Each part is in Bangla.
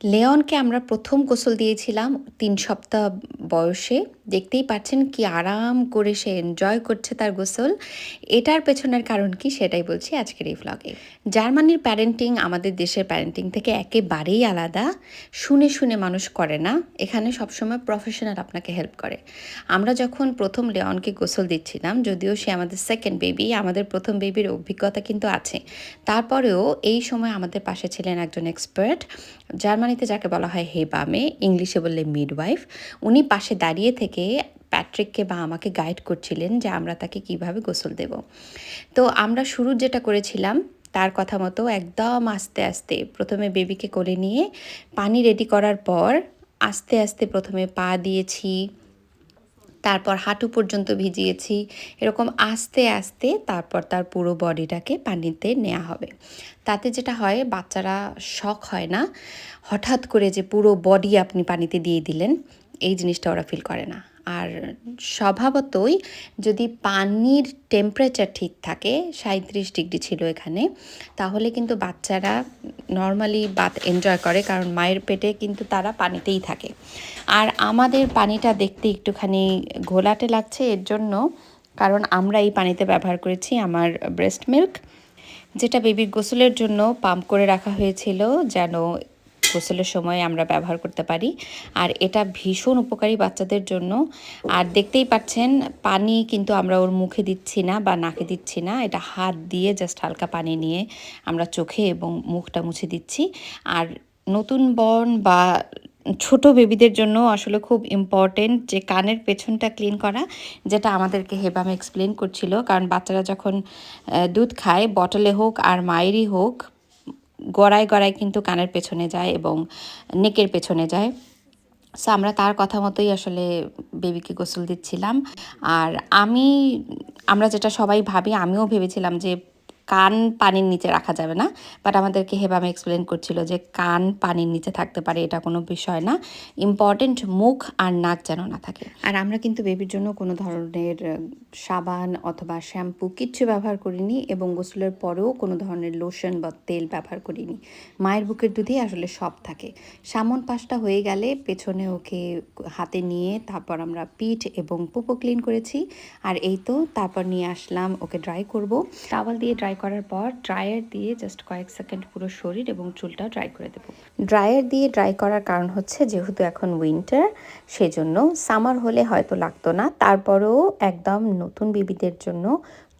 লেয়নকে আমরা প্রথম গোসল দিয়েছিলাম তিন সপ্তাহ বয়সে। দেখতেই পাচ্ছেন কি আরাম করে সে এনজয় করছে তার গোসল। এটার পেছনের কারণ কি সেটাই বলছি আজকের এই ভ্লগে জার্মানির প্যারেন্টিং আমাদের দেশের প্যারেন্টিং থেকে একেবারেই আলাদা। শুনে শুনে মানুষ করে না। এখানে সবসময় প্রফেশনাল আপনাকে হেল্প করে। আমরা যখন প্রথম লেয়নকে গোসল দিচ্ছিলাম, যদিও সে আমাদের সেকেন্ড বেবি আমাদের প্রথম বেবির অভিজ্ঞতা কিন্তু আছে। তারপরেও এই সময় আমাদের পাশে ছিলেন একজন এক্সপার্ট জার্মানিতে যাকে বলা হয় হে হেবামে ইংলিশে বললে মিডওয়াইফ উনি পাশে দাঁড়িয়ে থেকে প্যাট্রিককে বা আমাকে গাইড করছিলেন যে আমরা তাকে কীভাবে গোসল দেব। তো আমরা শুরু যেটা করেছিলাম, তার কথা মতো একদম আস্তে আস্তে প্রথমে বেবিকে কোলে নিয়ে পানি রেডি করার পর আস্তে আস্তে প্রথমে পা দিয়েছি তারপর হাঁটু পর্যন্ত ভিজিয়েছি। এরকম আস্তে আস্তে তারপর তার পুরো বডিটাকে পানিতে নেওয়া হবে। তাতে যেটা হয়, বাচ্চারা শখ হয় না। হঠাৎ করে যে পুরো বডি আপনি পানিতে দিয়ে দিলেন, এই জিনিসটা ওরা ফিল করে না। আর স্বভাবতই যদি পানির টেম্পারেচার ঠিক থাকে সাঁত্রিশ ডিগ্রি ছিল এখানে, তাহলে কিন্তু বাচ্চারা নর্মালি বাত এনজয় করে, কারণ মায়ের পেটে কিন্তু তারা পানিতেই থাকে। আর আমাদের পানিটা দেখতে একটুখানি ঘোলাটে লাগছে, এর জন্য কারণ আমরা এই পানিতে ব্যবহার করেছি আমার ব্রেস্ট মিল্ক যেটা বেবির গোসলের জন্য পাম্প করে রাখা হয়েছিল যেন গোসলের সময় আমরা ব্যবহার করতে পারি। আর এটা ভীষণ উপকারী বাচ্চাদের জন্য। আর দেখতেই পাচ্ছেন, পানি কিন্তু আমরা ওর মুখে দিচ্ছি না বা নাকে দিচ্ছি না। এটা হাত দিয়ে জাস্ট হালকা পানি নিয়ে আমরা চোখে এবং মুখটা মুছে দিচ্ছি। আর নতুন বর্ন বা ছোট বেবিদের জন্য আসলে খুব ইম্পর্টেন্ট যে কানের পেছনটা ক্লিন করা, যেটা আমাদেরকে হেবাম এক্সপ্লেন করছিল। কারণ বাচ্চারা যখন দুধ খায় বটলে হোক আর মায়েরই হোক গড়ায় গড়ায় কিন্তু কানের পেছনে যায় এবং নেকের পেছনে যায়। সো আমরা তার কথা মতোই আসলে বেবিকে গোসল দিচ্ছিলাম। আর আমি, আমরা যেটা সবাই ভাবি, আমিও ভেবেছিলাম যে কান পানির নিচে রাখা যাবে না। বাট আমাদেরকে হেবামে এক্সপ্লেন করছিল যে কান পানির নিচে থাকতে পারে এটা কোনো বিষয় না। ইম্পর্টেন্ট মুখ আর নাক যেন না থাকে। আর আমরা কিন্তু বেবির জন্য কোনো ধরনের সাবান অথবা শ্যাম্পু কিচ্ছু ব্যবহার করিনি এবং গোসলের পরেও কোনো ধরনের লোশন বা তেল ব্যবহার করিনি। মায়ের বুকের দুধেই আসলে সব থাকে। সামন পাশটা হয়ে গেলে পেছনে ওকে হাতে নিয়ে তারপর আমরা পিঠ এবং পুপো ক্লিন করেছি। আর এই তো তারপর নিয়ে আসলাম ওকে ড্রাই করব। টাওয়াল দিয়ে ড্রাই করার পর ড্রায়ার দিয়ে জাস্ট কয়েক সেকেন্ড পুরো শরীর এবং চুলটা ড্রাই করে দেবো। ড্রায়ার দিয়ে ড্রাই করার কারণ হচ্ছে যেহেতু এখন উইন্টার সেজন্য সামার হলে হয়তো লাগতো না। তারপরেও একদম নতুন বেবিদের জন্য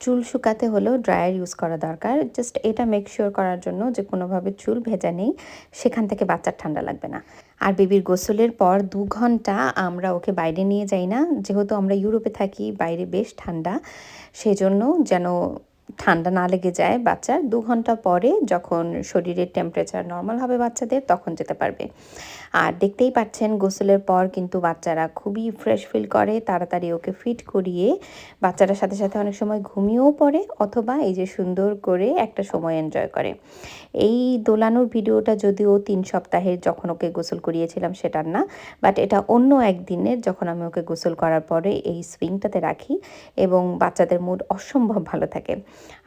চুল শুকাতে হলেও ড্রায়ার ইউজ করা দরকার। জাস্ট এটা মেক শিওর করার জন্য যে কোনোভাবে চুল ভেজা নেই, সেখান থেকে বাচ্চার ঠান্ডা লাগবে না। আর বেবির গোসলের পর দু ঘণ্টা আমরা ওকে বাইরে নিয়ে যাই না। যেহেতু আমরা ইউরোপে থাকি, বাইরে বেশ ঠান্ডা, সেজন্য যেন ঠান্ডা না লেগে যায় বাচ্চার দু ঘণ্টা পরে যখন শরীরের টেম্পারেচার নর্মাল হবে বাচ্চাদের, তখন যেতে পারবে। আর দেখতেই পাচ্ছেন, গোসলের পর কিন্তু বাচ্চারা খুবই ফ্রেশ ফিল করে। তাড়াতাড়ি ওকে ফিট করিয়ে বাচ্চারা সাথে সাথে অনেক সময় ঘুমিয়েও পড়ে অথবা এই যে সুন্দর করে একটা সময় এনজয় করে। এই দোলানোর ভিডিওটা যদিও তিন সপ্তাহের যখন ওকে গোসল করিয়েছিলাম সেটার না বাট এটা অন্য একদিনের যখন আমি ওকে গোসল করার পরে এই সুইংটাতে রাখি এবং বাচ্চাদের মুড অসম্ভব ভালো থাকে।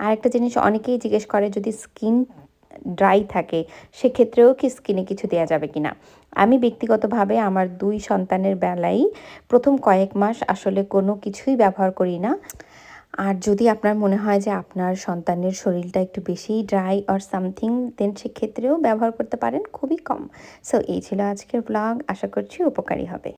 আর একটা জিনিস অনেকেই জিজ্ঞেস করে, যদি স্কিন ড্রাই থাকে, সেক্ষেত্রেও কি স্কিনে কিছু দেওয়া যাবে কি না আমি ব্যক্তিগতভাবে আমার দুই সন্তানের বেলায় প্রথম কয়েক মাস আসলে কোনো কিছুই ব্যবহার করি না। আর যদি আপনার মনে হয় যে আপনার সন্তানের শরীরটা একটু বেশি ড্রাই অর সামথিং দেন সেক্ষেত্রেও ব্যবহার করতে পারেন, খুবই কম। সো এই ছিল আজকের ব্লগ আশা করছি উপকারী হবে।